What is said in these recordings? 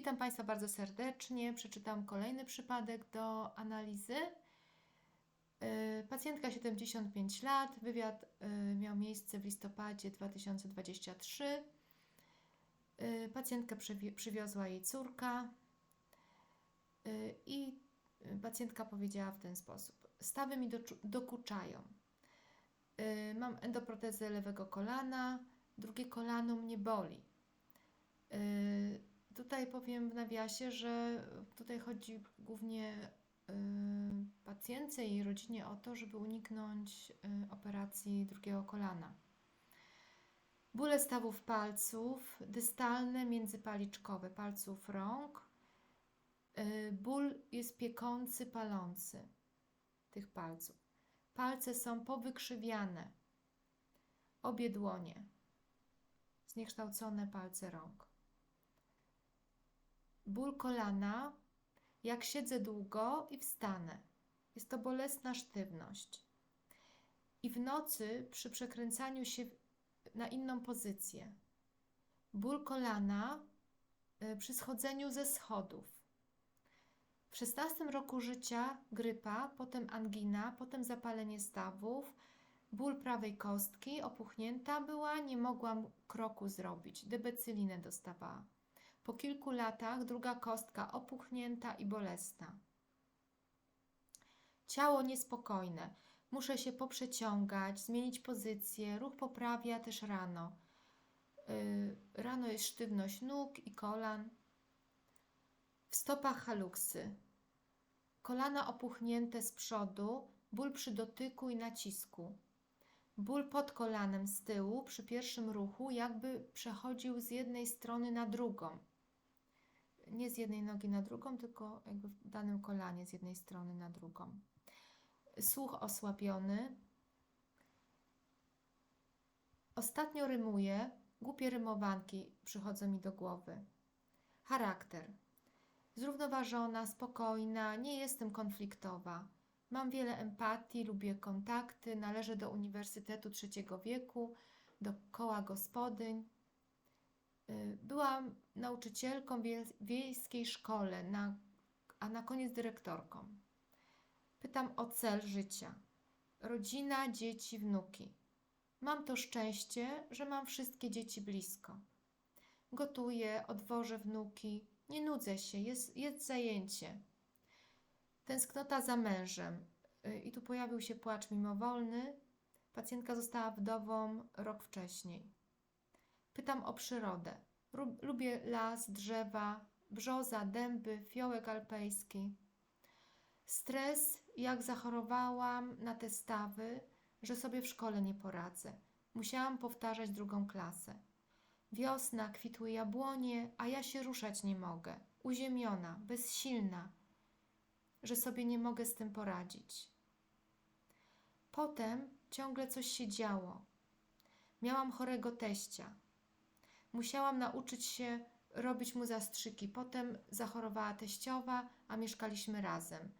Witam Państwa bardzo serdecznie. Przeczytam kolejny przypadek do analizy. Yy, Pacjentka 75 lat. Wywiad yy, miał miejsce w listopadzie 2023. Yy, Pacjentkę przywi- przywiozła jej córka i pacjentka powiedziała w ten sposób: Stawy mi dokuczają. Mam endoprotezę lewego kolana, drugie kolano mnie boli. Tutaj powiem w nawiasie, że tutaj chodzi głównie y, pacjentce i rodzinie o to, żeby uniknąć y, operacji drugiego kolana. Bóle stawów palców, dystalne, międzypaliczkowe palców rąk. Y, ból jest piekący, palący tych palców. Palce są powykrzywiane. Obie dłonie. Zniekształcone palce rąk ból kolana, jak siedzę długo i wstanę. Jest to bolesna sztywność. I w nocy przy przekręcaniu się na inną pozycję. Ból kolana y, przy schodzeniu ze schodów. W 16 roku życia grypa, potem angina, potem zapalenie stawów, ból prawej kostki, opuchnięta była, nie mogłam kroku zrobić, debecylinę dostawała. Po kilku latach druga kostka opuchnięta i bolesna. Ciało niespokojne. Muszę się poprzeciągać, zmienić pozycję. Ruch poprawia też rano. Yy, rano jest sztywność nóg i kolan. W stopach haluksy. Kolana opuchnięte z przodu, ból przy dotyku i nacisku. Ból pod kolanem z tyłu przy pierwszym ruchu, jakby przechodził z jednej strony na drugą nie z jednej nogi na drugą, tylko jakby w danym kolanie z jednej strony na drugą. Słuch osłabiony. Ostatnio rymuję, głupie rymowanki przychodzą mi do głowy. Charakter. Zrównoważona, spokojna, nie jestem konfliktowa. Mam wiele empatii, lubię kontakty, należę do Uniwersytetu Trzeciego Wieku, do koła gospodyń. Y, Byłam nauczycielką w wiej- wiejskiej szkole, na, a na koniec dyrektorką. Pytam o cel życia. Rodzina, dzieci, wnuki. Mam to szczęście, że mam wszystkie dzieci blisko. Gotuję, odwożę wnuki, nie nudzę się, jest, jest zajęcie. Tęsknota za mężem. Y, I tu pojawił się płacz mimowolny. Pacjentka została wdową rok wcześniej. Pytam o przyrodę. Lubię las, drzewa, brzoza, dęby, fiołek alpejski. Stres, jak zachorowałam na te stawy, że sobie w szkole nie poradzę. Musiałam powtarzać drugą klasę. Wiosna, kwitły jabłonie, a ja się ruszać nie mogę. Uziemiona, bezsilna, że sobie nie mogę z tym poradzić. Potem ciągle coś się działo. Miałam chorego teścia. Musiałam nauczyć się robić mu zastrzyki. Potem zachorowała teściowa, a mieszkaliśmy razem.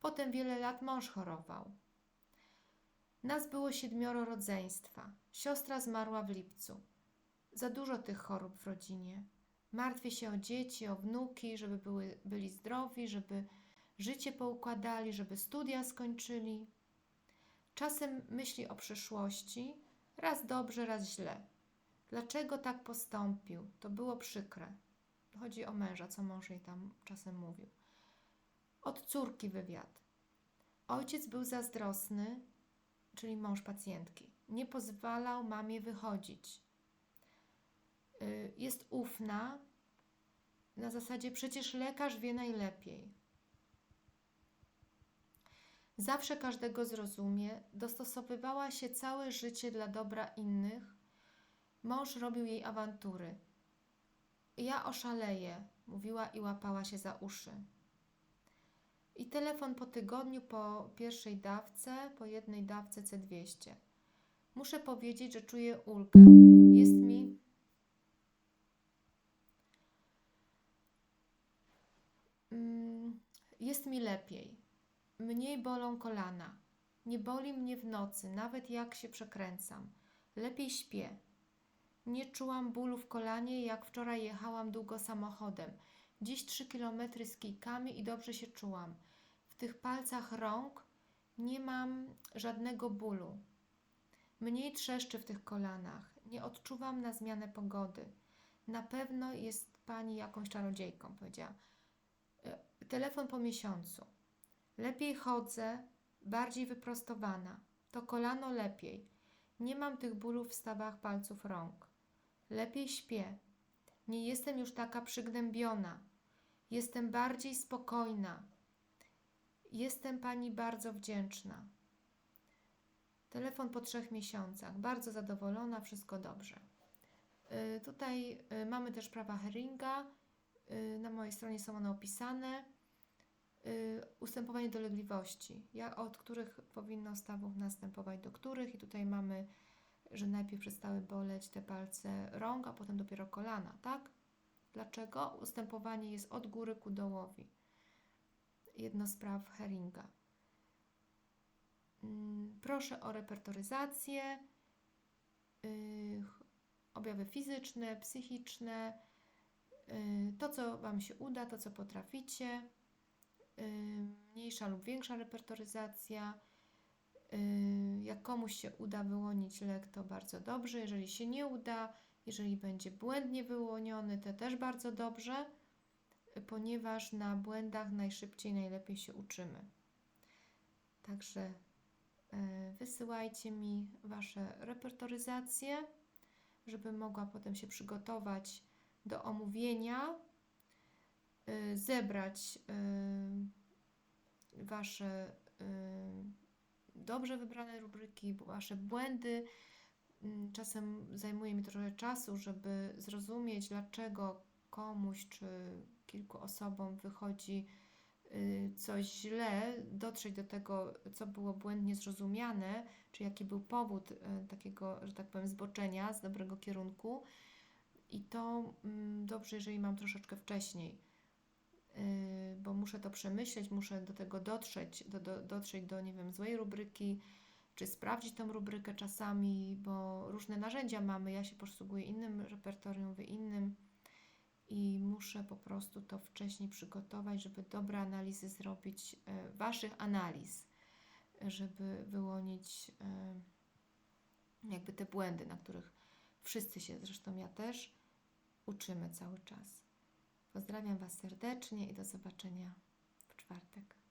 Potem wiele lat mąż chorował. Nas było siedmioro rodzeństwa. Siostra zmarła w lipcu. Za dużo tych chorób w rodzinie. Martwię się o dzieci, o wnuki, żeby były, byli zdrowi, żeby życie poukładali, żeby studia skończyli. Czasem myśli o przyszłości, raz dobrze, raz źle. Dlaczego tak postąpił? To było przykre. Chodzi o męża, co mąż jej tam czasem mówił. Od córki wywiad. Ojciec był zazdrosny, czyli mąż pacjentki. Nie pozwalał mamie wychodzić. Y, Jest ufna, na zasadzie przecież lekarz wie najlepiej. Zawsze każdego zrozumie, dostosowywała się całe życie dla dobra innych. Mąż robił jej awantury. Ja oszaleję, mówiła i łapała się za uszy. I telefon po tygodniu po pierwszej dawce, po jednej dawce C200. Muszę powiedzieć, że czuję ulgę. Jest mi. Mm, Jest mi lepiej. Mniej bolą kolana. Nie boli mnie w nocy, nawet jak się przekręcam. Lepiej śpię. Nie czułam bólu w kolanie, jak wczoraj jechałam długo samochodem. Dziś 3 km z kijkami i dobrze się czułam. W tych palcach rąk nie mam żadnego bólu. Mniej trzeszczy w tych kolanach. Nie odczuwam na zmianę pogody. Na pewno jest pani jakąś czarodziejką, powiedziała. E, Telefon po miesiącu. Lepiej chodzę, bardziej wyprostowana. To kolano lepiej. Nie mam tych bólów w stawach palców rąk. Lepiej śpię. Nie jestem już taka przygnębiona. Jestem bardziej spokojna. Jestem pani bardzo wdzięczna. Telefon po trzech miesiącach. Bardzo zadowolona, wszystko dobrze. Y, Tutaj y, mamy też prawa Heringa. Y, Na mojej stronie są one opisane. Y, Ustępowanie dolegliwości, ja- od których powinno stawów następować do których. I tutaj mamy, że najpierw przestały boleć te palce rąk, a potem dopiero kolana, tak? Dlaczego? Ustępowanie jest od góry ku dołowi. Jedno z praw Heringa. Mm, Proszę o repertoryzację, yy, objawy fizyczne, psychiczne, yy, to co Wam się uda, to co potraficie, mniejsza lub większa repertoryzacja. Yy, Jak komuś się uda wyłonić lek, to bardzo dobrze. Jeżeli się nie uda, jeżeli będzie błędnie wyłoniony, to też bardzo dobrze, ponieważ na błędach najszybciej, najlepiej się uczymy. Także e, wysyłajcie mi Wasze repertoryzacje, żebym mogła potem się przygotować do omówienia, zebrać e, Wasze e, dobrze wybrane rubryki, Wasze błędy. Mm, Czasem zajmuje mi trochę czasu, żeby zrozumieć, dlaczego komuś czy kilku osobom wychodzi y, coś źle, dotrzeć do tego, co było błędnie zrozumiane, czy jaki był powód y, takiego, że tak powiem, zboczenia z dobrego kierunku. I to mm, dobrze, jeżeli mam troszeczkę wcześniej, y, bo muszę to przemyśleć, muszę do tego dotrzeć, do, do, dotrzeć do, nie wiem, złej rubryki, czy sprawdzić tą rubrykę czasami, bo różne narzędzia mamy. Ja się posługuję innym repertorium, wy innym i muszę po prostu to wcześniej przygotować, żeby dobre analizy zrobić, e, Waszych analiz, żeby wyłonić e, jakby te błędy, na których wszyscy się, zresztą ja też, uczymy cały czas. Pozdrawiam Was serdecznie i do zobaczenia w czwartek.